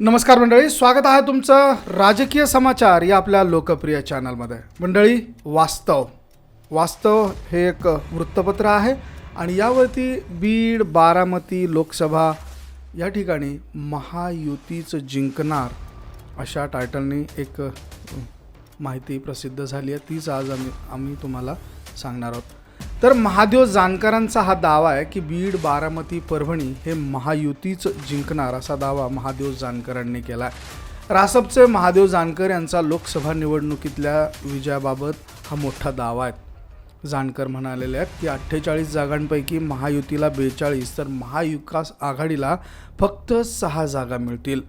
नमस्कार मंडळी स्वागत आहे तुमचं राजकीय समाचार या आपल्या लोकप्रिय चॅनलमध्ये. मंडळी वास्तव. वास्तव हे एक वृत्तपत्र आहे आणि यावरती बीड बारामती लोकसभा या ठिकाणी महायुतीचं जिंकणार अशा टायटलने एक माहिती प्रसिद्ध झाली आहे. तीच आज आम्ही आम्ही तुम्हाला सांगणार आहोत. तर महादेव जानकरांचा हा दावा आहे की बीड बारामती परभणी हे महायुतीच जिंकणार असा दावा महादेव जानकरांनी केला आहे. रासपचे महादेव जानकर यांचा लोकसभा निवडणुकीतल्या विजयाबाबत हा मोठा दावा आहे. जानकर म्हणालेले आहेत की अठ्ठेचाळीस जागांपैकी महायुतीला बेचाळीस तर महाविकास आघाडीला फक्त सहा जागा मिळतील.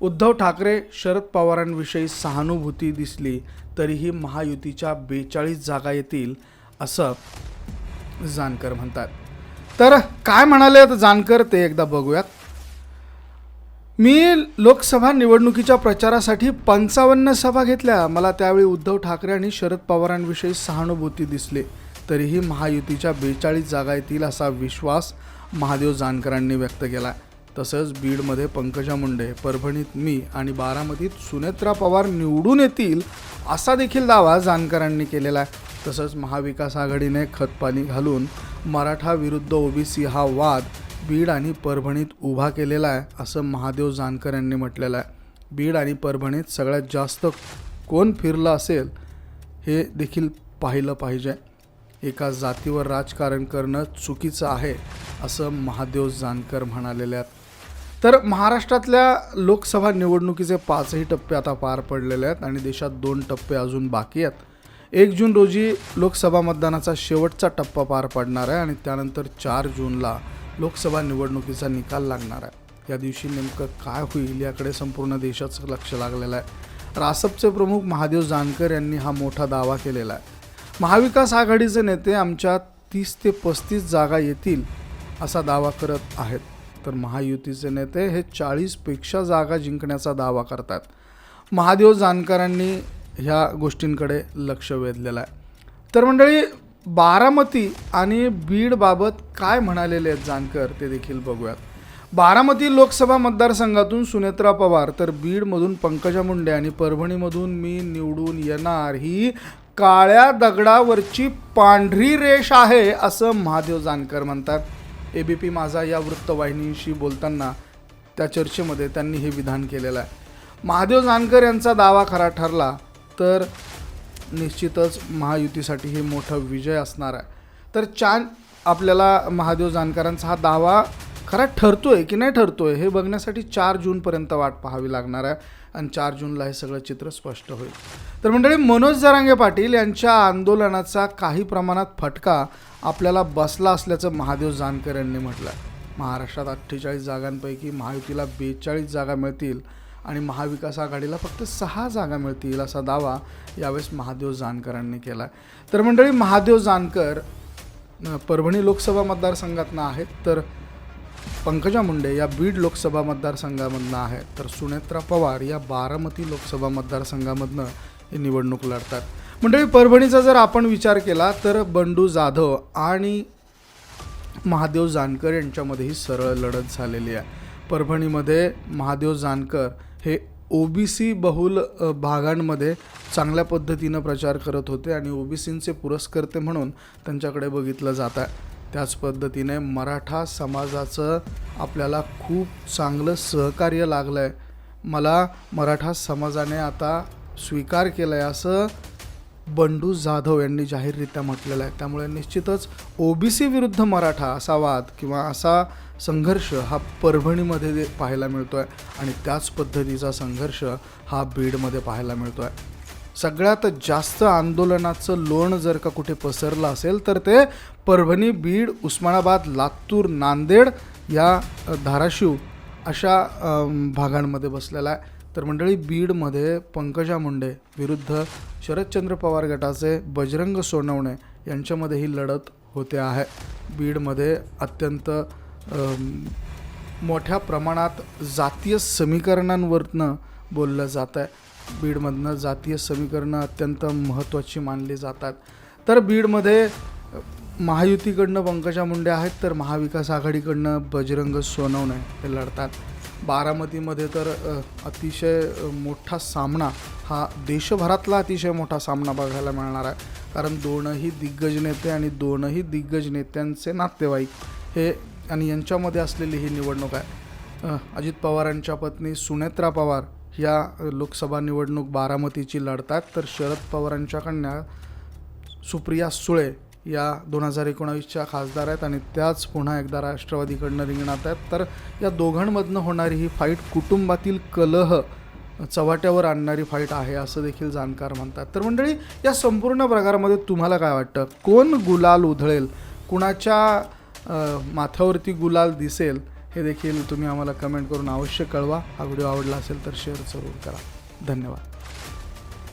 उद्धव ठाकरे शरद पवारांविषयी सहानुभूती दिसली तरीही महायुतीच्या बेचाळीस जागा येतील असं जानकर म्हणतात. तर काय म्हणाले जानकर ते एकदा बघूयात. मी लोकसभा निवडणुकीच्या प्रचारासाठी पंचावन्न सभा घेतल्या. मला त्यावेळी उद्धव ठाकरे आणि शरद पवारांविषयी सहानुभूती दिसली. तरीही महायुतीच्या बेचाळीस जागा येतील असा विश्वास महादेव जानकरांनी व्यक्त केला. तसंच बीडमध्ये पंकजा मुंडे परभणीत मी आणि बारामतीत सुनेत्रा पवार निवडून येतील असा देखील दावा जानकरांनी केलेला आहे. तसंच महाविकास आघाडीने खतपाणी घालून मराठा विरुद्ध ओबीसी हा वाद बीड आणि परभणीत उभा केलेला आहे असं महादेव जानकर यांनी म्हटलेलं आहे. बीड आणि परभणीत सगळ्यात जास्त कोण फिरलं असेल हे देखील पाहिलं पाहिजे. एका जातीवर राजकारण करणं चुकीचं आहे असं महादेव जानकर म्हणालेले आहेत. तर महाराष्ट्रातल्या लोकसभा निवडणुकीचे पाचही टप्पे आता पार पडलेले आहेत आणि देशात दोन टप्पे अजून बाकी आहेत. एक जून रोजी लोकसभा मतदानाचा शेवटचा टप्पा पार पडणार आहे आणि त्यानंतर चार जूनला लोकसभा निवडणुकीचा निकाल लागणार आहे. या दिवशी नेमकं काय होईल याकडे संपूर्ण देशाचं लक्ष लागलेलं आहे. रासपचे प्रमुख महादेव जानकर यांनी हा मोठा दावा केलेला आहे. महाविकास आघाडीचे नेते आमच्या तीस ते पस्तीस जागा येतील असा दावा करत आहेत. तर महायुतीचे नेते हे चाळीसपेक्षा जागा जिंकण्याचा दावा करतात महादेव जानकरांनी ह्या गोष्टींकडे लक्ष वेधलेलं आहे. तर मंडळी बारामती आणि बीडबाबत काय म्हणालेले आहेत जानकर ते देखील बघूयात. बारामती लोकसभा मतदारसंघातून सुनेत्रा पवार तर बीडमधून पंकजा मुंडे आणि परभणीमधून मी निवडून येणार ही काळ्या दगडावरची पांढरी रेष आहे असं महादेव जानकर म्हणतात. ए बी पी माझा या वृत्तवाहिनीशी बोलताना त्या चर्चेमध्ये त्यांनी हे विधान केलेलं आहे. महादेव जानकर यांचा दावा खरा ठरला तर निश्चितच महायुतीसाठी हे मोठा विजय असणार आहे. तर छान आपल्याला महादेव जानकरांचा हा दावा खरा ठरतो आहे की नाही ठरतो आहे हे बघण्यासाठी चार जूनपर्यंत वाट पाहावी लागणार आहे आणि चार जूनला हे सगळं चित्र स्पष्ट होईल. तर मंडळी मनोज जरांगे पाटील यांच्या आंदोलनाचा काही प्रमाणात फटका आपल्याला बसला असल्याचं महादेव जानकर यांनी म्हटलं आहे महाराष्ट्रात अठ्ठेचाळीस जागांपैकी महायुतीला बेचाळीस जागा मिळतील आणि महाविकास आघाडीला फक्त सहा जागा मिळतील असा दावा यावेळेस महादेव जानकरांनी केला आहे तर मंडळी महादेव जानकर परभणी लोकसभा मतदारसंघातनं आहेत तर पंकजा मुंडे या बीड लोकसभा मतदारसंघामधनं आहेत तर सुनेत्रा पवार या बारामती लोकसभा मतदारसंघामधनं ही निवडणूक लढतात. मंडळी परभणीचा जर आपण विचार केला तर बंडू जाधव आणि महादेव जानकर यांच्यामध्ये ही सरळ लढत झालेली आहे. परभणीमध्ये महादेव जानकर हे ओ बी सी बहुल भागांमध्ये चांगल्या पद्धतीनं प्रचार करत होते आणि ओ बी सींचे पुरस्कर्ते म्हणून त्यांच्याकडे बघितलं जात आहे. त्याच पद्धतीने मराठा समाजाचं आपल्याला खूप चांगलं सहकार्य लागलं आहे मला मराठा समाजाने आता स्वीकार केलं आहे असं बंडू जाधव यांनी जाहीररित्या म्हटलेलं आहे. त्यामुळे निश्चितच ओबीसी विरुद्ध मराठा असा वाद किंवा असा संघर्ष हा परभणीमध्ये दे- पाहायला मिळतो आहे आणि त्याच पद्धतीचा संघर्ष हा बीडमध्ये पाहायला मिळतो आहे सगळ्यात जास्त आंदोलनाचं लोण जर का कुठे पसरलं असेल तर ते परभणी बीड उस्मानाबाद लातूर नांदेड या धाराशिव अशा भागांमध्ये बसलेला आहे. तर मंडळी बीडमध्ये पंकजा मुंडे विरुद्ध शरदचंद्र पवार गटाचे बजरंग सोनवणे यांच्यामध्ये ही लढत होते आहे. बीडमध्ये अत्यंत मोठ्या प्रमाणात जातीय समीकरणांवरनं बोललं जात आहे. बीडमधनं जातीय समीकरणं अत्यंत महत्त्वाची मानली जातात तर बीडमध्ये महायुतीकडनं पंकजा मुंडे आहेत तर महाविकास आघाडीकडनं बजरंग सोनवणे हे लढतात. बारामतीमध्ये तर अतिशय मोठा सामना हा देशभरातला अतिशय मोठा सामना बघायला मिळणार आहे. कारण दोनही दिग्गज नेते आणि दोनही दिग्गज नेत्यांचे नातेवाईक हे आणि यांच्यामध्ये असलेली ही निवडणूक आहे. अजित पवारांच्या पत्नी सुनेत्रा पवार या लोकसभा निवडणूक बारामतीची लढतात. तर शरद पवारांच्या कन्या सुप्रिया सुळे या दोन हजार एकोणावीसच्या खासदार आहेत आणि त्याच पुन्हा एकदा राष्ट्रवादीकडनं रिंगणात आहेत. तर या दोघांमधनं होणारी ही फाईट कुटुंबातील कलह चव्हाट्यावर आणणारी फाईट आहे असं देखील जाणकार म्हणतात. तर मंडळी या संपूर्ण प्रकारामध्ये तुम्हाला काय वाटतं? कोण गुलाल उधळेल? कुणाच्या माथ्यावरती गुलाल दिसेल? हे देखील तुम्ही आम्हाला कमेंट करून अवश्य कळवा. हा व्हिडिओ आवडला असेल तर शेअर जरूर करा. धन्यवाद.